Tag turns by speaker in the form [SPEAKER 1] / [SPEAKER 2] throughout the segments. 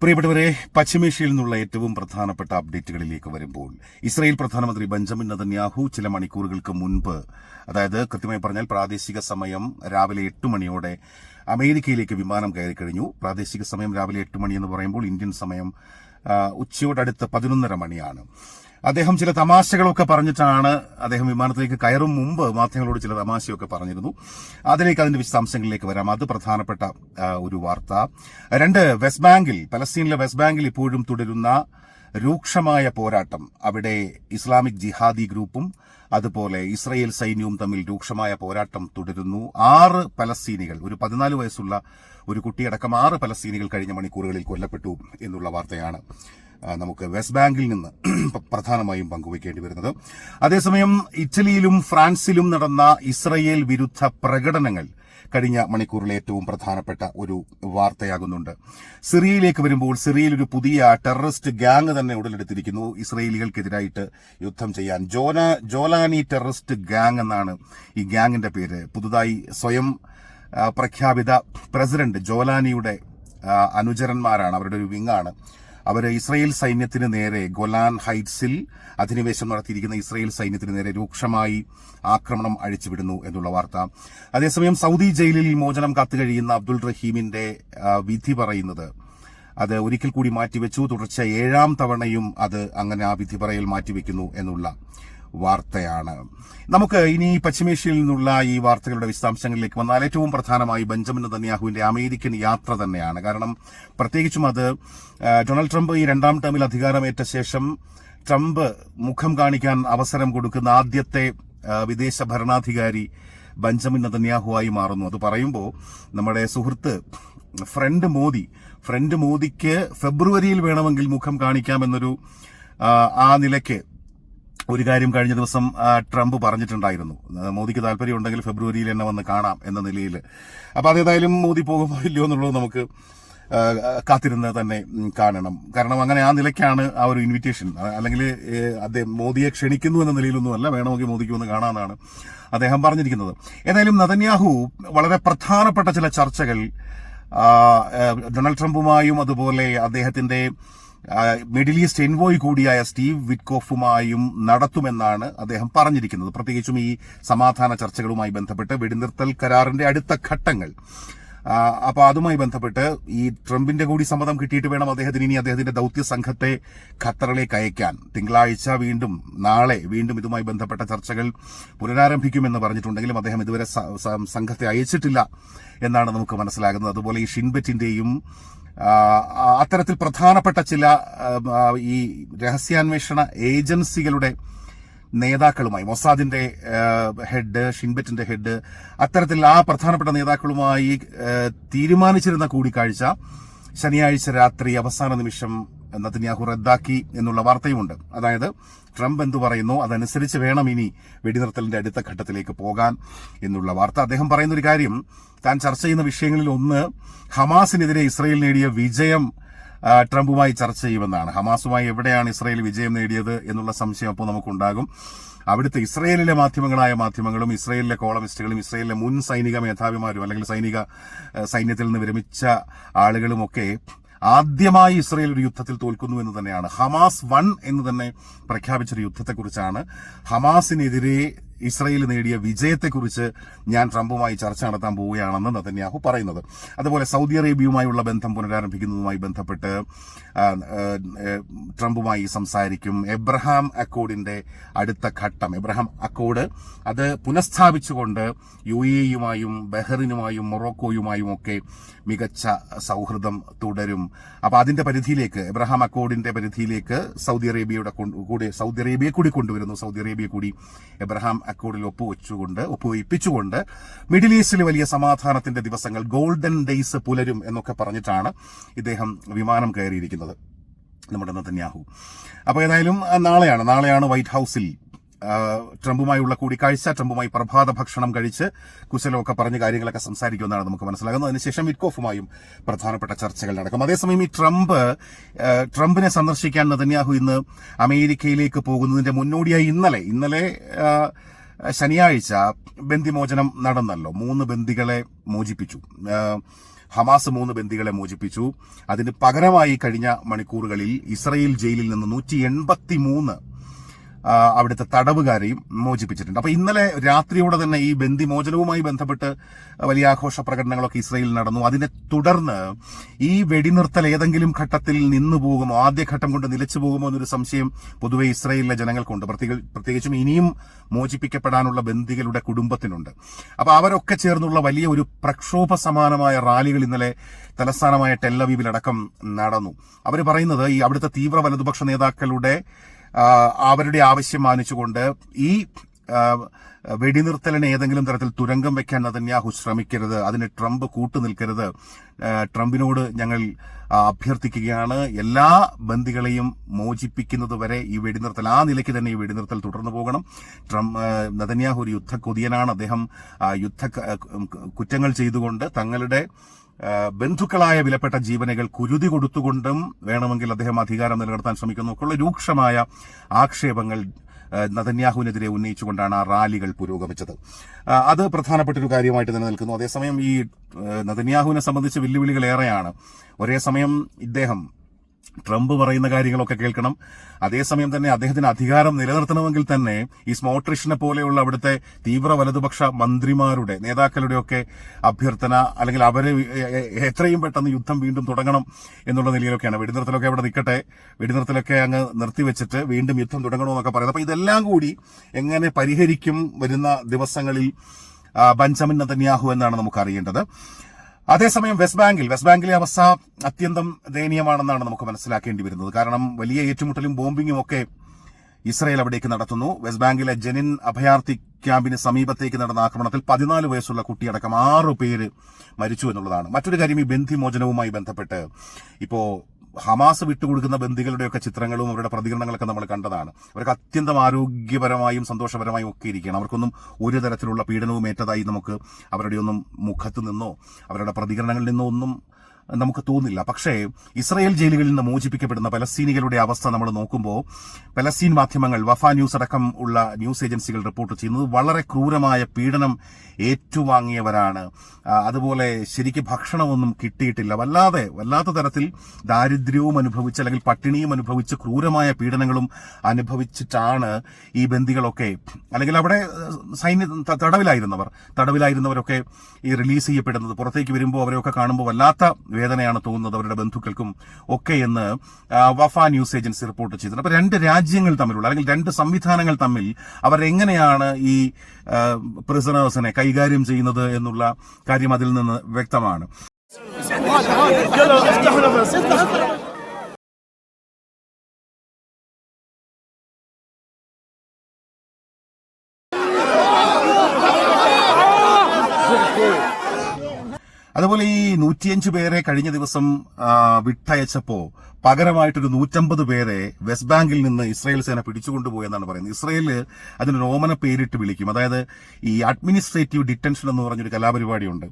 [SPEAKER 1] പ്രിയപ്പെട്ടവരെ പശ്ചിമേഷ്യയിൽ നിന്നുള്ള ഏറ്റവും പ്രധാനപ്പെട്ട അപ്ഡേറ്റുകളിലേക്ക് വരുമ്പോൾ ഇസ്രായേൽ പ്രധാനമന്ത്രി ബെഞ്ചമിൻ നദന്യാഹു ചില മണിക്കൂറുകൾക്ക് മുൻപ് അതായത് കൃത്യമായി പറഞ്ഞാൽ പ്രാദേശിക സമയം രാവിലെ എട്ട് മണിയോടെ അമേരിക്കയിലേക്ക് വിമാനം കയറി കഴിഞ്ഞു. പ്രാദേശിക സമയം രാവിലെ എട്ട് മണി എന്ന് പറയുമ്പോൾ ഇന്ത്യൻ സമയം ഉച്ചയോടടുത്ത് പതിനൊന്നര മണിയാണ്. അദ്ദേഹം ചില തമാശകളൊക്കെ പറഞ്ഞിട്ടാണ് അദ്ദേഹം വിമാനത്തിലേക്ക് കയറും മുമ്പ് മാധ്യമങ്ങളോട് ചില തമാശയൊക്കെ പറഞ്ഞിരുന്നു. അതിലേക്ക് അതിന്റെ വിശദാംശങ്ങളിലേക്ക് വരാം. അത് പ്രധാനപ്പെട്ട ഒരു വാർത്ത. രണ്ട് വെസ്റ്റ് ബാങ്കിൽ പലസ്തീനിലെ വെസ്റ്റ് ബാങ്കിൽ ഇപ്പോഴും തുടരുന്ന രൂക്ഷമായ പോരാട്ടം. അവിടെ ഇസ്ലാമിക് ജിഹാദി ഗ്രൂപ്പും അതുപോലെ ഇസ്രയേൽ സൈന്യവും തമ്മിൽ രൂക്ഷമായ പോരാട്ടം തുടരുന്നു. ആറ് പലസ്തീനികൾ ഒരു പതിനാല് വയസ്സുള്ള ഒരു കുട്ടിയടക്കം ആറ് പലസ്തീനികൾ കഴിഞ്ഞ മണിക്കൂറുകളിൽ കൊല്ലപ്പെട്ടു എന്നുള്ള വാർത്തയാണ്. നമുക്ക് വെസ്റ്റ് ബാങ്കിൽ നിന്ന് പ്രധാനമായും പങ്കുവയ്ക്കേണ്ടി വരുന്നത്. അതേസമയം ഇറ്റലിയിലും ഫ്രാൻസിലും നടന്ന ഇസ്രയേൽ വിരുദ്ധ പ്രകടനങ്ങൾ കഴിഞ്ഞ മണിക്കൂറിലെ ഏറ്റവും പ്രധാനപ്പെട്ട ഒരു വാർത്തയാകുന്നുണ്ട്. സിറിയയിലേക്ക് വരുമ്പോൾ സിറിയയിൽ ഒരു പുതിയ ടെററിസ്റ്റ് ഗ്യാങ് തന്നെ ഉടലെടുത്തിരിക്കുന്നു. ഇസ്രയേലികൾക്കെതിരായിട്ട് യുദ്ധം ചെയ്യാൻ ജോന ജോലാനി ടെററിസ്റ്റ് ഗ്യാങ് എന്നാണ് ഈ ഗ്യാങ്ങിന്റെ പേര്. പുതുതായി സ്വയം പ്രഖ്യാപിത പ്രസിഡന്റ് ജോലാനിയുടെ അനുചരന്മാരാണ്. അവരുടെ ഒരു വിങ്ങാണ്. അവർ ഇസ്രയേൽ സൈന്യത്തിന് നേരെ ഗൊലാൻ ഹൈറ്റ്സിൽ അധിനിവേശം നടത്തിയിരിക്കുന്ന ഇസ്രയേൽ സൈന്യത്തിന് നേരെ രൂക്ഷമായി ആക്രമണം അഴിച്ചുവിടുന്നു എന്നുള്ള വാർത്ത. അതേസമയം സൗദി ജയിലിൽ മോചനം കാത്തുകഴിയുന്ന അബ്ദുൾ റഹീമിന്റെ വിധി പറയുന്നത് അത് ഒരിക്കൽ കൂടി മാറ്റിവെച്ചു. തുടർച്ച ഏഴാം തവണയും അത് അങ്ങനെ ആ വിധി പറയൽ മാറ്റിവെക്കുന്നു എന്നുള്ള വാർത്തയാണ്. നമുക്ക് ഇനി പശ്ചിമേഷ്യയിൽ നിന്നുള്ള ഈ വാർത്തകളുടെ വിശദാംശങ്ങളിലേക്ക് വന്നാൽ ഏറ്റവും പ്രധാനമായി ബെഞ്ചമിൻ നെതന്യാഹുവിന്റെ അമേരിക്കൻ യാത്ര തന്നെയാണ്. കാരണം പ്രത്യേകിച്ചും അത് ഡൊണാൾഡ് ട്രംപ് ഈ രണ്ടാം ടേമിൽ അധികാരമേറ്റ ശേഷം ട്രംപ് മുഖം കാണിക്കാൻ അവസരം കൊടുക്കുന്ന ആദ്യത്തെ വിദേശ ഭരണാധികാരി ബെഞ്ചമിൻ നെതന്യാഹുവായി മാറുന്നു. അത് പറയുമ്പോൾ നമ്മുടെ സുഹൃത്ത് ഫ്രണ്ട് മോദി ഫ്രണ്ട് മോദിക്ക് ഫെബ്രുവരിയിൽ വേണമെങ്കിൽ മുഖം കാണിക്കാമെന്നൊരു ആ നിലയ്ക്ക് ഒരു കാര്യം കഴിഞ്ഞ ദിവസം ട്രംപ് പറഞ്ഞിട്ടുണ്ടായിരുന്നു. മോദിക്ക് താല്പര്യമുണ്ടെങ്കിൽ ഫെബ്രുവരിയിൽ എന്നെ വന്ന് കാണാം എന്ന നിലയിൽ. അപ്പോൾ അതേതായാലും മോദി പോകുമോ ഇല്ലയോ എന്നുള്ളത് നമുക്ക് കാത്തിരുന്ന് തന്നെ കാണണം. കാരണം അങ്ങനെ ആ നിലയ്ക്കാണ് ആ ഒരു ഇൻവിറ്റേഷൻ അല്ലെങ്കിൽ അദ്ദേഹം മോദിയെ ക്ഷണിക്കുന്നു എന്ന നിലയിലൊന്നുമല്ല വേണമെങ്കിൽ മോദിക്ക് വന്ന് കാണാമെന്നാണ് അദ്ദേഹം പറഞ്ഞിരിക്കുന്നത്. ഏതായാലും നതന്യാഹു വളരെ പ്രധാനപ്പെട്ട ചില ചർച്ചകൾ ഡൊണാൾഡ് ട്രംപുമായും അതുപോലെ അദ്ദേഹത്തിന്റെ മിഡിൽ ഈസ്റ്റ് എൻവോയ് കൂടിയായ സ്റ്റീവ് വിറ്റ്കോഫുമായും നടത്തുമെന്നാണ് അദ്ദേഹം പറഞ്ഞിരിക്കുന്നത്. പ്രത്യേകിച്ചും ഈ സമാധാന ചർച്ചകളുമായി ബന്ധപ്പെട്ട് വെടിനിർത്തൽ കരാറിന്റെ അടുത്ത ഘട്ടങ്ങൾ. ആ, അപ്പൊ അതുമായി ബന്ധപ്പെട്ട് ഈ ട്രംപിന്റെ കൂടി സമ്മതം കിട്ടിയിട്ട് വേണം അദ്ദേഹത്തിന് ഇനി അദ്ദേഹത്തിന്റെ ദൗത്യ സംഘത്തെ ഖത്തറിലേക്ക് അയക്കാൻ. തിങ്കളാഴ്ച വീണ്ടും നാളെ വീണ്ടും ഇതുമായി ബന്ധപ്പെട്ട ചർച്ചകൾ പുനരാരംഭിക്കുമെന്ന് പറഞ്ഞിട്ടുണ്ടെങ്കിലും അദ്ദേഹം ഇതുവരെ സംഘത്തെ അയച്ചിട്ടില്ല എന്നാണ് നമുക്ക് മനസ്സിലാകുന്നത്. അതുപോലെ ഈ ഷിൻബറ്റിന്റെയും അത്തരത്തിൽ പ്രധാനപ്പെട്ട ചില ഈ രഹസ്യാന്വേഷണ ഏജൻസികളുടെ നേതാക്കളുമായി മൊസാദിന്റെ ഹെഡ് ഷിൻബറ്റിന്റെ ഹെഡ് അത്തരത്തിൽ ആ പ്രധാനപ്പെട്ട നേതാക്കളുമായി തീരുമാനിച്ചിരുന്ന കൂടിക്കാഴ്ച ശനിയാഴ്ച രാത്രി അവസാന നിമിഷം നത്തന്യാഹു റദ്ദാക്കി എന്നുള്ള വാർത്തയുമുണ്ട്. അതായത് ട്രംപ് എന്തു പറയുന്നു അതനുസരിച്ച് വേണം ഇനി വെടിനിർത്തലിന്റെ അടുത്ത ഘട്ടത്തിലേക്ക് പോകാൻ എന്നുള്ള വാർത്ത. അദ്ദേഹം പറയുന്ന ഒരു കാര്യം താൻ ചർച്ച ചെയ്യുന്ന വിഷയങ്ങളിൽ ഒന്ന് ഹമാസിനെതിരെ ഇസ്രയേൽ നേടിയ വിജയം ട്രംപുമായി ചർച്ച ചെയ്യുമെന്നാണ്. ഹമാസുമായി എവിടെയാണ് ഇസ്രയേൽ വിജയം നേടിയത് എന്നുള്ള സംശയം അപ്പോൾ നമുക്കുണ്ടാകും. അവിടുത്തെ ഇസ്രയേലിലെ മാധ്യമങ്ങളായ മാധ്യമങ്ങളും ഇസ്രയേലിലെ കോളമിസ്റ്റുകളും ഇസ്രയേലിലെ മുൻ സൈനിക മേധാവിമാരും അല്ലെങ്കിൽ സൈനിക സൈന്യത്തിൽ നിന്ന് വിരമിച്ച ആളുകളുമൊക്കെ ആദ്യമായി ഇസ്രയേൽ ഒരു യുദ്ധത്തിൽ തോൽക്കുന്നു എന്ന് തന്നെയാണ്. ഹമാസ് വൺ എന്ന് തന്നെ പ്രഖ്യാപിച്ചൊരു യുദ്ധത്തെക്കുറിച്ചാണ്. ഹമാസിനെതിരെ ഇസ്രയേൽ നേടിയ വിജയത്തെക്കുറിച്ച് ഞാൻ ട്രംപുമായി ചർച്ച നടത്താൻ പോവുകയാണെന്ന് നതന്യാഹു പറയുന്നത്. അതുപോലെ സൗദി അറേബ്യയുമായുള്ള ബന്ധം പുനരാരംഭിക്കുന്നതുമായി ബന്ധപ്പെട്ട് ട്രംപുമായി സംസാരിക്കും. എബ്രഹാം അക്കോഡിന്റെ അടുത്ത ഘട്ടം എബ്രഹാം അക്കോഡ് അത് പുനഃസ്ഥാപിച്ചുകൊണ്ട് യു എയുമായും ബഹ്റിനുമായും മൊറോക്കോയുമായും ഒക്കെ മികച്ച സൗഹൃദം തുടരും. അപ്പോൾ അതിന്റെ പരിധിയിലേക്ക് എബ്രഹാം അക്കോഡിന്റെ പരിധിയിലേക്ക് സൗദി അറേബ്യയുടെ കൂടി സൗദി അറേബ്യയെ കൂടി കൊണ്ടുവരുന്നു. സൗദി അറേബ്യ കൂടി എബ്രഹാം അക്കോഡിൽ ഒപ്പുവെച്ചുകൊണ്ട് ഒപ്പുവയ്പ്പിച്ചുകൊണ്ട് മിഡിൽ ഈസ്റ്റിൽ വലിയ സമാധാനത്തിന്റെ ദിവസങ്ങൾ ഗോൾഡൻ ഡേയ്സ് പുലരും എന്നൊക്കെ പറഞ്ഞിട്ടാണ് ഇദ്ദേഹം വിമാനം കയറിയിരിക്കുന്നത് നമ്മുടെ നതന്യാഹു. അപ്പോൾ ഏതായാലും നാളെയാണ് നാളെയാണ് വൈറ്റ് ഹൗസിൽ. ട്രംപുമായുള്ള കൂടിക്കാഴ്ച ട്രംപുമായി പ്രഭാത ഭക്ഷണം കഴിച്ച് കുശലമൊക്കെ പറഞ്ഞ് കാര്യങ്ങളൊക്കെ സംസാരിക്കുമെന്നാണ് നമുക്ക് മനസ്സിലാകുന്നത്. അതിനുശേഷം വിറ്റ്കോഫുമായും പ്രധാനപ്പെട്ട ചർച്ചകൾ നടക്കും. അതേസമയം ഈ ട്രംപ് ട്രംപിനെ സന്ദർശിക്കാൻ നതന്യാഹു ഇന്ന് അമേരിക്കയിലേക്ക് പോകുന്നതിന്റെ മുന്നോടിയായി ഇന്നലെ ഇന്നലെ ശനിയാഴ്ച ബന്ദിമോചനം നടന്നല്ലോ. മൂന്ന് ബന്ദികളെ മോചിപ്പിച്ചു. ഹമാസ് മൂന്ന് ബന്ദികളെ മോചിപ്പിച്ചു. അതിന് പകരമായി കഴിഞ്ഞ മണിക്കൂറുകളിൽ ഇസ്രയേൽ ജയിലിൽ നിന്ന് നൂറ്റി എൺപത്തി മൂന്ന് അവിടുത്തെ തടവുകാരെയും മോചിപ്പിച്ചിട്ടുണ്ട്. അപ്പോൾ ഇന്നലെ രാത്രിയോടെ തന്നെ ഈ ബന്ദിമോചനവുമായി ബന്ധപ്പെട്ട് വലിയ ആഘോഷ പ്രകടനങ്ങളൊക്കെ ഇസ്രയേലിൽ നടന്നു. അതിനെ തുടർന്ന് ഈ വെടിനിർത്തൽ ഏതെങ്കിലും ഘട്ടത്തിൽ നിന്നു പോകുമോ? ആദ്യഘട്ടം കൊണ്ട് നിലച്ചു പോകുമോ എന്നൊരു സംശയം പൊതുവെ ഇസ്രയേലിലെ ജനങ്ങൾക്കുണ്ട്. പ്രത്യേക പ്രത്യേകിച്ചും ഇനിയും മോചിപ്പിക്കപ്പെടാനുള്ള ബന്ദികളുടെ കുടുംബത്തിനുണ്ട്. അപ്പോൾ അവരൊക്കെ ചേർന്നുള്ള വലിയ ഒരു പ്രക്ഷോഭ സമാനമായ റാലികൾ ഇന്നലെ തലസ്ഥാനമായ ടെല്ലവീവിലടക്കം നടന്നു. അവർ പറയുന്നത് ഈ അവിടുത്തെ തീവ്ര വലതുപക്ഷ നേതാക്കളുടെ അവരുടെ ആവശ്യം മാനിച്ചുകൊണ്ട് ഈ വെടിനിർത്തലിന് ഏതെങ്കിലും തരത്തിൽ തുരങ്കം വെക്കാൻ നതന്യാഹു ശ്രമിക്കരുത് അതിന് ട്രംപ് കൂട്ടുനിൽക്കരുത്. നിൽക്കരുത് ട്രംപിനോട് ഞങ്ങൾ അഭ്യർത്ഥിക്കുകയാണ്. എല്ലാ ബന്ദികളെയും മോചിപ്പിക്കുന്നത് വരെ ഈ വെടിനിർത്തൽ ആ നിലയ്ക്ക് തന്നെ ഈ വെടിനിർത്തൽ തുടർന്നു പോകണം. ട്രംപ് നതന്യാഹു ഒരു യുദ്ധ കൊതിയനാണ് അദ്ദേഹം യുദ്ധ കുറ്റങ്ങൾ ചെയ്തുകൊണ്ട് തങ്ങളുടെ ബന്ധുക്കളായ വിലപ്പെട്ട ജീവനകൾ കുരുതി കൊടുത്തുകൊണ്ടും വേണമെങ്കിൽ അദ്ദേഹം അധികാരം നിലനിർത്താൻ ശ്രമിക്കുന്നു. ഒക്കെയുള്ള രൂക്ഷമായ ആക്ഷേപങ്ങൾ നതന്യാഹുവിനെതിരെ ഉന്നയിച്ചുകൊണ്ടാണ് ആ റാലികൾ പുരോഗമിച്ചത്. അത് പ്രധാനപ്പെട്ട ഒരു കാര്യമായിട്ട് തന്നെ നിൽക്കുന്നു അതേസമയം ഈ നതന്യാഹുവിനെ സംബന്ധിച്ച് വെല്ലുവിളികൾ ഏറെയാണ്. ഒരേ സമയം ഇദ്ദേഹം ട്രംപ് പറയുന്ന കാര്യങ്ങളൊക്കെ കേൾക്കണം. അതേസമയം തന്നെ അദ്ദേഹത്തിന് അധികാരം നിലനിർത്തണമെങ്കിൽ തന്നെ ഈ സ്മോട്രിഷിനെ പോലെയുള്ള അവിടുത്തെ തീവ്ര വലതുപക്ഷ മന്ത്രിമാരുടെ നേതാക്കളുടെ ഒക്കെ അഭ്യർത്ഥന അല്ലെങ്കിൽ അവരെ എത്രയും പെട്ടെന്ന് യുദ്ധം വീണ്ടും തുടങ്ങണം എന്നുള്ള നിലയിലൊക്കെയാണ്. വെടിനിർത്തലൊക്കെ അവിടെ നിൽക്കട്ടെ. വെടിനിർത്തലൊക്കെ അങ്ങ് നിർത്തിവെച്ചിട്ട് വീണ്ടും യുദ്ധം തുടങ്ങണമെന്നൊക്കെ പറയുന്നത്. അപ്പോൾ ഇതെല്ലാം കൂടി എങ്ങനെ പരിഹരിക്കും വരുന്ന ദിവസങ്ങളിൽ ബഞ്ചമിൻ നതന്യാഹു എന്നാണ് നമുക്ക് അറിയേണ്ടത് അതേസമയം വെസ്റ്റ് ബാങ്കിൽ വെസ്റ്റ് ബാങ്കിലെ അവസ്ഥ അത്യന്തം ദയനീയമാണെന്നാണ് നമുക്ക് മനസ്സിലാക്കേണ്ടി വരുന്നത്. കാരണം വലിയ ഏറ്റുമുട്ടലും ബോംബിങ്ങും ഒക്കെ ഇസ്രയേൽ അവിടേക്ക് നടത്തുന്നു. വെസ്റ്റ് ബാങ്കിലെ ജനിൻ അഭയാർത്ഥി ക്യാമ്പിന് സമീപത്തേക്ക് നടന്ന ആക്രമണത്തിൽ പതിനാല് വയസ്സുള്ള കുട്ടിയടക്കം ആറു പേര് മരിച്ചു എന്നുള്ളതാണ്. മറ്റൊരു കാര്യം ഈ ബന്ധിമോചനവുമായി ബന്ധപ്പെട്ട് ഇപ്പോ ഹമാസ് വിട്ടുകൊടുക്കുന്ന ബന്ദികളുടെയൊക്കെ ചിത്രങ്ങളും അവരുടെ പ്രതികരണങ്ങളൊക്കെ നമ്മൾ കണ്ടതാണ്. അവർക്ക് അത്യന്തം ആരോഗ്യപരമായും സന്തോഷപരമായും ഒക്കെ ഇരിക്കുകയാണ്. അവർക്കൊന്നും ഒരു തരത്തിലുള്ള പീഡനവും ഏറ്റതായി നമുക്ക് അവരുടെ ഒന്നും മുഖത്ത് നിന്നോ അവരുടെ പ്രതികരണങ്ങളിൽ നിന്നോ ഒന്നും നമുക്ക് തോന്നില്ല. പക്ഷേ ഇസ്രയേൽ ജയിലുകളിൽ നിന്ന് മോചിപ്പിക്കപ്പെടുന്ന പലസ്തീനികളുടെ അവസ്ഥ നമ്മൾ നോക്കുമ്പോൾ പലസ്തീൻ മാധ്യമങ്ങൾ വഫ ന്യൂസ് അടക്കം ഉള്ള ന്യൂസ് ഏജൻസികൾ റിപ്പോർട്ട് ചെയ്യുന്നത് വളരെ ക്രൂരമായ പീഡനം ഏറ്റുവാങ്ങിയവരാണ്. അതുപോലെ ശരിക്ക് ഭക്ഷണമൊന്നും കിട്ടിയിട്ടില്ല. വല്ലാതെ വല്ലാത്ത തരത്തിൽ ദാരിദ്ര്യവും അനുഭവിച്ച് അല്ലെങ്കിൽ പട്ടിണിയും അനുഭവിച്ച് ക്രൂരമായ പീഡനങ്ങളും അനുഭവിച്ചിട്ടാണ് ഈ ബന്ദികളൊക്കെ അല്ലെങ്കിൽ അവിടെ സൈന്യ തടവിലായിരുന്നവർ. തടവിലായിരുന്നവരൊക്കെ ഈ റിലീസ് ചെയ്യപ്പെടുന്നത്. പുറത്തേക്ക് വരുമ്പോൾ അവരെയൊക്കെ കാണുമ്പോൾ വല്ലാത്ത വേദനയാണ് തോന്നുന്നത് അവരുടെ ബന്ധുക്കൾക്കും ഒക്കെ എന്ന് വഫ ന്യൂസ് ഏജൻസി റിപ്പോർട്ട് ചെയ്തിട്ടുണ്ട്. അപ്പൊ രണ്ട് രാജ്യങ്ങൾ തമ്മിലുള്ള അല്ലെങ്കിൽ രണ്ട് സംവിധാനങ്ങൾ തമ്മിൽ അവർ എങ്ങനെയാണ് ഈ പ്രിസണേഴ്സിനെ കൈകാര്യം ചെയ്യുന്നത് എന്നുള്ള കാര്യം അതിൽ നിന്ന് വ്യക്തമാണ്. അതുപോലെ ഈ നൂറ്റിയഞ്ച് പേരെ കഴിഞ്ഞ ദിവസം വിട്ടയച്ചപ്പോൾ വിട്ടയച്ചപ്പോ പകരമായിട്ടൊരു നൂറ്റമ്പത് പേരെ വെസ്റ്റ് ബാങ്കിൽ നിന്ന് ഇസ്രായേൽ സേന പിടിച്ചുകൊണ്ടുപോയി എന്നാണ് പറയുന്നത്. ഇസ്രായേൽ അതിനൊരു റോമന പേരിട്ട് വിളിക്കും. അതായത് ഈ അഡ്മിനിസ്ട്രേറ്റീവ് ഡിറ്റൻഷൻ എന്ന് പറഞ്ഞൊരു കലാപരിപാടിയുണ്ട്.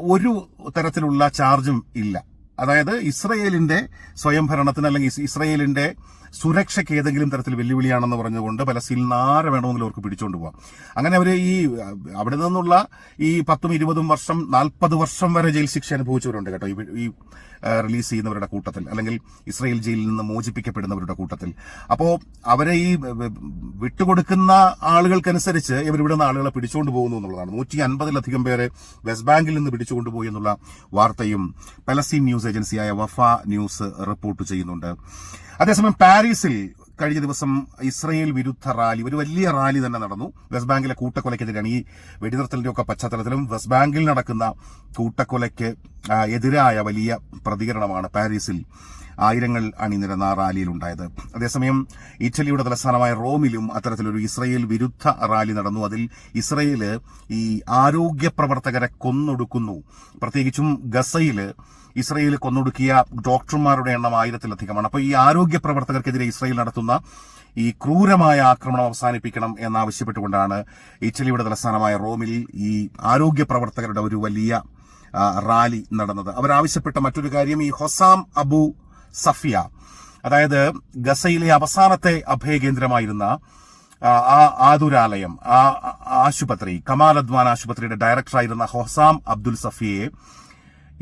[SPEAKER 1] ഒരു തരത്തിലുള്ള ചാർജും ഇല്ല. അതായത് ഇസ്രയേലിന്റെ സ്വയംഭരണത്തിന് അല്ലെങ്കിൽ ഇസ് ഇസ്രയേലിന്റെ സുരക്ഷയ്ക്ക് ഏതെങ്കിലും തരത്തിൽ വെല്ലുവിളിയാണെന്ന് പറഞ്ഞുകൊണ്ട് പലസ്തീനിൽ ആരെ വേണമെങ്കിലും അവർക്ക് പിടിച്ചുകൊണ്ട് പോവാം. അങ്ങനെ അവർ ഈ അവിടെ നിന്നുള്ള ഈ പത്തും ഇരുപതും വർഷം നാൽപ്പത് വർഷം വരെ ജയിൽ ശിക്ഷ അനുഭവിച്ചവരുണ്ട് കേട്ടോ. ഈ റിലീസ് ചെയ്യുന്നവരുടെ കൂട്ടത്തിൽ അല്ലെങ്കിൽ ഇസ്രയേൽ ജയിലിൽ നിന്ന് മോചിപ്പിക്കപ്പെടുന്നവരുടെ കൂട്ടത്തിൽ. അപ്പോൾ അവരെ ഈ വിട്ടുകൊടുക്കുന്ന ആളുകൾക്കനുസരിച്ച് ഇവർ നിന്ന് ആളുകളെ പിടിച്ചുകൊണ്ട് പോകുന്നു എന്നുള്ളതാണ്. നൂറ്റി അൻപതിലധികം പേരെ വെസ്റ്റ് ബാങ്കിൽ നിന്ന് പിടിച്ചുകൊണ്ട് പോയി എന്നുള്ള വാർത്തയും പലസ്തീൻ ന്യൂസ് ഏജൻസിയായ വഫ ന്യൂസ് റിപ്പോർട്ട് ചെയ്യുന്നുണ്ട്. അതേസമയം പാരീസിൽ കഴിഞ്ഞ ദിവസം ഇസ്രയേൽ വിരുദ്ധ റാലി ഒരു വലിയ റാലി തന്നെ നടന്നു. വെസ്റ്റ് ബാങ്കിലെ കൂട്ടക്കൊലയ്ക്കെതിരെയാണ് ഈ വെടിനിർത്തലിന്റെ ഒക്കെ പശ്ചാത്തലത്തിലും വെസ്റ്റ് ബാങ്കിൽ നടക്കുന്ന കൂട്ടക്കൊലയ്ക്ക് എതിരായ വലിയ പ്രതികരണമാണ് പാരീസിൽ ആയിരങ്ങൾ അണിനിരന്ന റാലിയിൽ ഉണ്ടായത് അതേസമയം ഇറ്റലിയുടെ തലസ്ഥാനമായ റോമിലും അത്തരത്തിലൊരു ഇസ്രയേൽ വിരുദ്ധ റാലി നടന്നു. അതിൽ ഇസ്രയേൽ ഈ ആരോഗ്യ പ്രവർത്തകരെ കൊന്നൊടുക്കുന്നു. പ്രത്യേകിച്ചും ഗസയിൽ ഇസ്രയേൽ കൊന്നൊടുക്കിയ ഡോക്ടർമാരുടെ എണ്ണം ആയിരത്തിലധികമാണ്. അപ്പോൾ ഈ ആരോഗ്യ പ്രവർത്തകർക്കെതിരെ ഇസ്രയേൽ നടത്തുന്ന ഈ ക്രൂരമായ ആക്രമണം അവസാനിപ്പിക്കണം എന്നാവശ്യപ്പെട്ടുകൊണ്ടാണ് ഇറ്റലിയുടെ തലസ്ഥാനമായ റോമിൽ ഈ ആരോഗ്യ പ്രവർത്തകരുടെ ഒരു വലിയ റാലി നടന്നത്. അവരാവശ്യപ്പെട്ട മറ്റൊരു കാര്യം ഈ ഹൊസാം അബു സഫിയ അതായത് ഗസയിലെ അവസാനത്തെ അഭയകേന്ദ്രമായിരുന്ന ആ, ആതുരാലയം ആ- ആശുപത്രി കമാൽ അദ്വാൻ ആശുപത്രിയുടെ ഡയറക്ടറായിരുന്ന ഹൊസാം അബ്ദുൽ സഫിയെ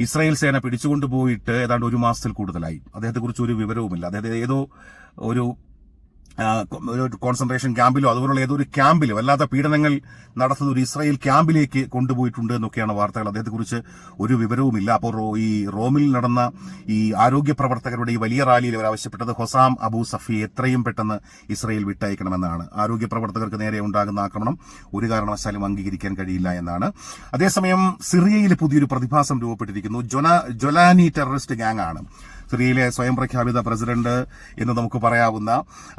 [SPEAKER 1] ഇസ്രായേൽ സേന പിടിച്ചുകൊണ്ടുപോയിട്ട് ഏതാണ്ട് ഒരു മാസത്തിൽ കൂടുതലായി. അദ്ദേഹത്തെക്കുറിച്ച് ഒരു വിവരവുമില്ല. അദ്ദേഹത്തെ ഏതോ ഒരു കോൺസെൻട്രേഷൻ ക്യാമ്പിലോ അതുപോലുള്ള ഏതൊരു ക്യാമ്പിലും വല്ലാത്ത പീഡനങ്ങൾ നടത്തുന്ന ഒരു ഇസ്രായേൽ ക്യാമ്പിലേക്ക് കൊണ്ടുപോയിട്ടുണ്ട് എന്നൊക്കെയാണ് വാർത്തകൾ. അദ്ദേഹത്തെക്കുറിച്ച് ഒരു വിവരവുമില്ല. അപ്പോൾ ഈ റോമിൽ നടന്ന ഈ ആരോഗ്യ പ്രവർത്തകരുടെ ഈ വലിയ റാലിയിൽ അവർ ആവശ്യപ്പെട്ടത് ഹൊസാം അബു സഫി എത്രയും പെട്ടെന്ന് ഇസ്രായേൽ വിട്ടയക്കണമെന്നാണ്. ആരോഗ്യ പ്രവർത്തകർക്ക് നേരെ ഉണ്ടാകുന്ന ആക്രമണം ഒരു കാരണവശാലും അംഗീകരിക്കാൻ കഴിയില്ല എന്നാണ്. അതേസമയം സിറിയയിൽ പുതിയൊരു പ്രതിഭാസം രൂപപ്പെട്ടിരിക്കുന്നു. ജൊലാനി ടെററിസ്റ്റ് ഗ്യാങ് ആണ് സിറിയയിലെ സ്വയം പ്രഖ്യാപിത പ്രസിഡന്റ് എന്ന് നമുക്ക് പറയാവുന്ന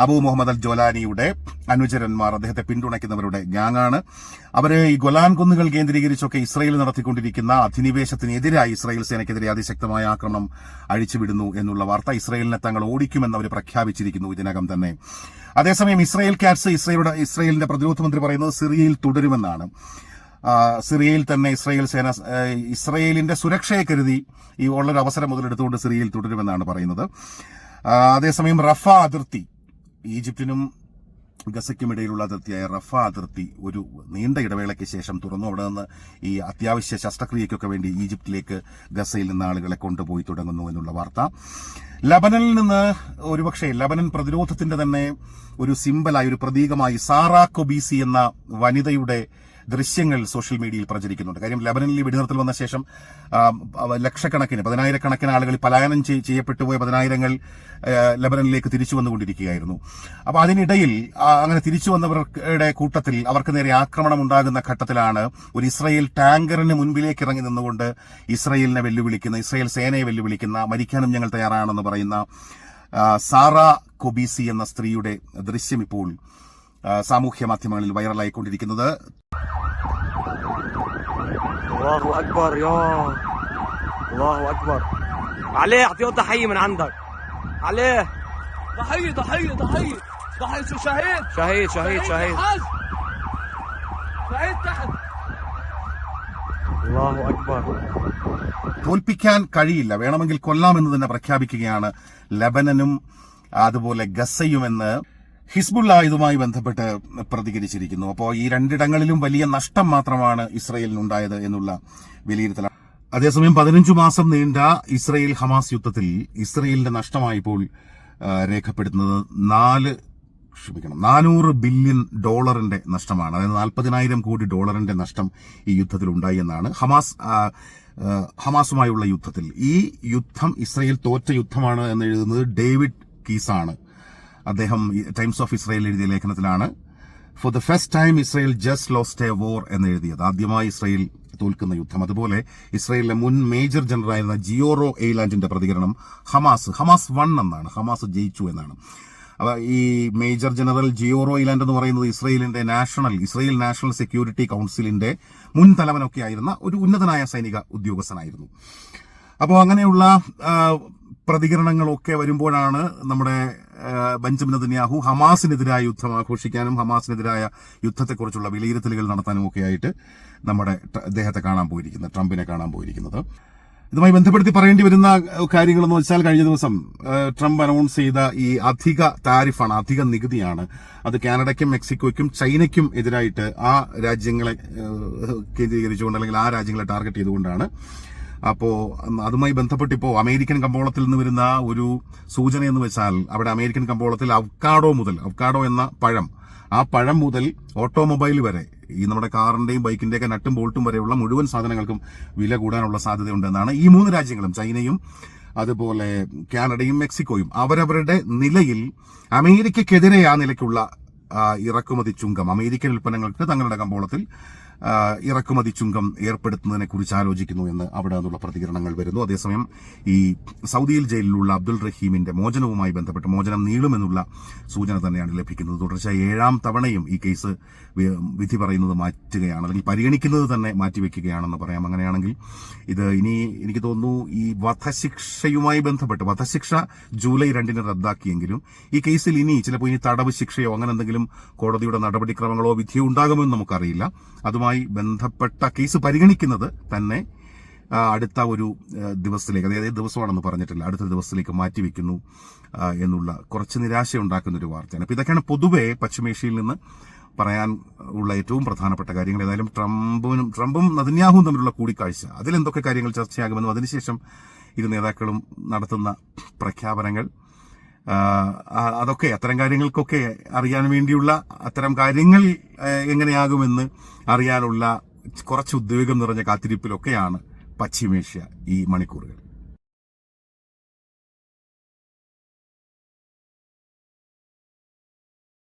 [SPEAKER 1] അബു മുഹമ്മദ് അൽ ജോലാനിയുടെ അനുചരന്മാർ അദ്ദേഹത്തെ പിന്തുണയ്ക്കുന്നവരുടെ ഗ്യാങ്ങാണ്. അവരെ ഈ ഗൊലാൻ കുന്നുകൾ കേന്ദ്രീകരിച്ചൊക്കെ ഇസ്രയേൽ നടത്തിക്കൊണ്ടിരിക്കുന്ന അധിനിവേശത്തിനെതിരായി ഇസ്രയേൽ സേനയ്ക്കെതിരെ അതിശക്തമായ ആക്രമണം അഴിച്ചുവിടുന്നു എന്നുള്ള വാർത്ത ഇസ്രയേലിനെ തങ്ങൾ ഓടിക്കുമെന്ന് അവർ പ്രഖ്യാപിച്ചിരിക്കുന്നു ഇതിനകം തന്നെ. അതേസമയം ഇസ്രയേൽ കാറ്റ്സ് ഇസ്രയേലിന്റെ പ്രതിരോധ മന്ത്രി പറയുന്നത് സിറിയയിൽ തുടരുമെന്നാണ്. സിറിയയിൽ തന്നെ ഇസ്രയേൽ സേന ഇസ്രയേലിന്റെ സുരക്ഷയെ കരുതി ഈ ഉള്ളൊരു അവസരം മുതലെടുത്തുകൊണ്ട് സിറിയയിൽ തുടരുമെന്നാണ് പറയുന്നത്. അതേസമയം റഫ അതിർത്തി ഈജിപ്തിനും ഗസയ്ക്കും ഇടയിലുള്ള അതിർത്തിയായ റഫ അതിർത്തി ഒരു നീണ്ട ഇടവേളയ്ക്ക് ശേഷം തുറന്നു. അവിടെ നിന്ന് ഈ അത്യാവശ്യ ശസ്ത്രക്രിയയ്ക്കൊക്കെ വേണ്ടി ഈജിപ്തിലേക്ക് ഗസയിൽ നിന്ന് ആളുകളെ കൊണ്ടുപോയി തുടങ്ങുന്നു എന്നുള്ള വാർത്ത. ലബനനിൽ നിന്ന് ഒരുപക്ഷെ ലബനൻ പ്രതിരോധത്തിന്റെ തന്നെ ഒരു സിമ്പലായി ഒരു പ്രതീകമായി സാറാ കൊബീസി എന്ന വനിതയുടെ ദൃശ്യങ്ങൾ സോഷ്യൽ മീഡിയയിൽ പ്രചരിക്കുന്നുണ്ട്. കാര്യം ലബനനിൽ വെടിനിർത്തൽ വന്ന ശേഷം ലക്ഷക്കണക്കിന് പതിനായിരക്കണക്കിന് ആളുകൾ പലായനം ചെയ്- ചെയ്യപ്പെട്ടു പോയ പതിനായിരങ്ങൾ ലബനനിലേക്ക് തിരിച്ചു വന്നുകൊണ്ടിരിക്കുകയായിരുന്നു. അപ്പോൾ അതിനിടയിൽ അങ്ങനെ തിരിച്ചു വന്നവരുടെ കൂട്ടത്തിൽ അവർക്ക് നേരെ ആക്രമണം ഉണ്ടാകുന്ന ഘട്ടത്തിലാണ് ഒരു ഇസ്രയേൽ ടാങ്കറിന് മുൻപിലേക്ക് ഇറങ്ങി നിന്നുകൊണ്ട് ഇസ്രയേലിനെ വെല്ലുവിളിക്കുന്ന ഇസ്രയേൽ സേനയെ വെല്ലുവിളിക്കുന്ന മരിക്കാനും ഞങ്ങൾ തയ്യാറാണെന്ന് പറയുന്ന സാറ കൊബീസി എന്ന സ്ത്രീയുടെ ദൃശ്യം ഇപ്പോൾ സാമൂഹ്യ മാധ്യമങ്ങളിൽ വൈറലായിക്കൊണ്ടിരിക്കുന്നത്.
[SPEAKER 2] الله اكبر يا الله اكبر عليه اعطيه تحيه من عندك عليه
[SPEAKER 3] ضحية ضحية ضحية ضحية شو شهيد
[SPEAKER 2] شهيد شهيد شهيد
[SPEAKER 3] حاج شهيد تحت
[SPEAKER 2] الله اكبر
[SPEAKER 1] തോൽപ്പിക്കാൻ കഴിയില്ല വേണമെങ്കിൽ കൊല്ലാമെന്ന് തന്നെ പ്രഖ്യാപിക്കുകയാണ് ലബനനും അതുപോലെ ഗസയുമെന്ന് ഹിസ്ബുള്ള ഇതുമായി ബന്ധപ്പെട്ട് പ്രതികരിച്ചിരിക്കുന്നു. അപ്പോൾ ഈ രണ്ടിടങ്ങളിലും വലിയ നഷ്ടം മാത്രമാണ് ഇസ്രയേലിനുണ്ടായത് എന്നുള്ള വിലയിരുത്തലാണ് അതേസമയം പതിനഞ്ചു മാസം നീണ്ട ഇസ്രയേൽ ഹമാസ് യുദ്ധത്തിൽ ഇസ്രയേലിന്റെ നഷ്ടമായിപ്പോൾ രേഖപ്പെടുത്തുന്നത് നാല് ക്ഷമിക്കണം നാനൂറ് ബില്യൺ ഡോളറിന്റെ നഷ്ടമാണ്. അതായത് നാൽപ്പതിനായിരം കോടി ഡോളറിന്റെ നഷ്ടം ഈ യുദ്ധത്തിൽ ഉണ്ടായി എന്നാണ് ഹമാസ് ഹമാസുമായുള്ള യുദ്ധത്തിൽ. ഈ യുദ്ധം ഇസ്രയേൽ തോറ്റ യുദ്ധമാണ് എന്ന് എഴുതുന്നത് ഡേവിഡ് കീസാണ്. അദ്ദേഹം ടൈംസ് ഓഫ് ഇസ്രയേൽ എഴുതിയ ലേഖനത്തിലാണ്. For the first time Israel just lost a war എന്ന് എഴുതിയത് ആദ്യമായി ഇസ്രയേൽ തോൽക്കുന്ന യുദ്ധം. അതുപോലെ ഇസ്രയേലിലെ മുൻ മേജർ ജനറലായിരുന്ന ജിയോറോ എയ്ലാൻഡിന്റെ പ്രതികരണം ഹമാസ് ഹമാസ് വൺ എന്നാണ്. ഹമാസ് ജയിച്ചു എന്നാണ്. ഈ മേജർ ജനറൽ ജിയോറോ ഇലാൻഡ് എന്ന് പറയുന്നത് ഇസ്രയേലിന്റെ നാഷണൽ ഇസ്രയേൽ നാഷണൽ സെക്യൂരിറ്റി കൗൺസിലിന്റെ മുൻ തലവനൊക്കെ ആയിരുന്ന ഒരു ഉന്നതനായ സൈനിക ഉദ്യോഗസ്ഥനായിരുന്നു. അപ്പോൾ അങ്ങനെയുള്ള പ്രതികരണങ്ങളൊക്കെ വരുമ്പോഴാണ് നമ്മുടെ ബെഞ്ചമിൻ നെതന്യാഹു ഹമാസിനെതിരായ യുദ്ധം ആഘോഷിക്കാനും ഹമാസിനെതിരായ യുദ്ധത്തെക്കുറിച്ചുള്ള വിലയിരുത്തലുകൾ നടത്താനും ഒക്കെ ആയിട്ട് നമ്മുടെ അദ്ദേഹത്തെ കാണാൻ പോയിരിക്കുന്നത് ട്രംപിനെ കാണാൻ പോയിരിക്കുന്നത്. ഇതുമായി ബന്ധപ്പെടുത്തി പറയേണ്ടി വരുന്ന കാര്യങ്ങളെന്ന് വെച്ചാൽ കഴിഞ്ഞ ദിവസം ട്രംപ് അനൗൺസ് ചെയ്ത ഈ അധിക താരിഫാണ് അധിക നികുതിയാണ്. അത് കാനഡയ്ക്കും മെക്സിക്കോയ്ക്കും ചൈനയ്ക്കും എതിരായിട്ട് ആ രാജ്യങ്ങളെ കേന്ദ്രീകരിച്ചുകൊണ്ട് അല്ലെങ്കിൽ ആ രാജ്യങ്ങളെ ടാർഗറ്റ് ചെയ്തുകൊണ്ടാണ് അപ്പോ അതുമായി ബന്ധപ്പെട്ട് ഇപ്പോൾ അമേരിക്കൻ കമ്പോളത്തിൽ നിന്ന് വരുന്ന ഒരു സൂചന എന്ന് വെച്ചാൽ അവിടെ അമേരിക്കൻ കമ്പോളത്തിൽ അവക്കാഡോ മുതൽ അവക്കാഡോ എന്ന പഴം ആ പഴം മുതൽ ഓട്ടോമൊബൈൽ വരെ ഈ നമ്മുടെ കാറിന്റെയും ബൈക്കിന്റെയൊക്കെ നട്ടും ബോൾട്ടും വരെയുള്ള മുഴുവൻ സാധനങ്ങൾക്കും വില കൂടാനുള്ള സാധ്യതയുണ്ടെന്നാണ് ഈ മൂന്ന് രാജ്യങ്ങളും ചൈനയും അതുപോലെ കാനഡയും മെക്സിക്കോയും. അവരവരുടെ നിലയിൽ അമേരിക്കക്കെതിരെ ആ നിലയ്ക്കുള്ള ഇറക്കുമതി ചുങ്കം അമേരിക്കൻ ഉൽപ്പന്നങ്ങൾക്ക് തങ്ങളുടെ കമ്പോളത്തിൽ ഇറക്കുമതി ചുങ്കം ഏർപ്പെടുത്തുന്നതിനെ കുറിച്ച് ആലോചിക്കുന്നു എന്ന് അവിടെ നിന്നുള്ള പ്രതികരണങ്ങൾ വരുന്നു. അതേസമയം ഈ സൗദിയിൽ ജയിലിലുള്ള അബ്ദുൾ റഹീമിന്റെ മോചനവുമായി ബന്ധപ്പെട്ട് മോചനം നീളുമെന്നുള്ള സൂചന തന്നെയാണ് ലഭിക്കുന്നത്. തുടർച്ചയായി ഏഴാം തവണയും ഈ കേസ് വിധി പറയുന്നത് മാറ്റുകയാണ് അല്ലെങ്കിൽ പരിഗണിക്കുന്നത് തന്നെ മാറ്റിവെക്കുകയാണെന്ന് പറയാം. അങ്ങനെയാണെങ്കിൽ ഇത് ഇനി എനിക്ക് തോന്നുന്നു ഈ വധശിക്ഷയുമായി ബന്ധപ്പെട്ട് വധശിക്ഷ ജൂലൈ രണ്ടിന് റദ്ദാക്കിയെങ്കിലും ഈ കേസിൽ ഇനി ചിലപ്പോൾ ഇനി തടവ് ശിക്ഷയോ അങ്ങനെ എന്തെങ്കിലും കോടതിയുടെ നടപടിക്രമങ്ങളോ വിധിയോ ഉണ്ടാകുമെന്ന് നമുക്കറിയില്ല. അതുമായി ബന്ധപ്പെട്ട കേസ് പരിഗണിക്കുന്നത് തന്നെ അടുത്ത ഒരു ദിവസത്തിലേക്ക് അതായത് ദിവസമാണെന്ന് പറഞ്ഞിട്ടില്ല അടുത്ത ദിവസത്തിലേക്ക് മാറ്റിവെക്കുന്നു എന്നുള്ള കുറച്ച് നിരാശ ഉണ്ടാക്കുന്ന ഒരു വാർത്തയാണ്. അപ്പോൾ ഇതൊക്കെയാണ് പൊതുവേ പശ്ചിമേഷ്യയിൽ നിന്ന് പറയാൻ ഉള്ള ഏറ്റവും പ്രധാനപ്പെട്ട കാര്യങ്ങൾ. ഏതായാലും ട്രംപിനും ട്രംപും നദന്യാഹുവും തമ്മിലുള്ള കൂടിക്കാഴ്ച അതിലെന്തൊക്കെ കാര്യങ്ങൾ ചർച്ചയാകുമെന്നും അതിനുശേഷം ഇരു നേതാക്കളും നടത്തുന്ന പ്രഖ്യാപനങ്ങൾ അതൊക്കെ അത്തരം കാര്യങ്ങൾക്കൊക്കെ അറിയാൻ വേണ്ടിയുള്ള അത്തരം കാര്യങ്ങൾ എങ്ങനെയാകുമെന്ന് അറിയാനുള്ള കുറച്ച് ഉദ്വേഗം നിറഞ്ഞ കാത്തിരിപ്പിലൊക്കെയാണ് പശ്ചിമേഷ്യ ഈ മണിക്കൂറുകൾ.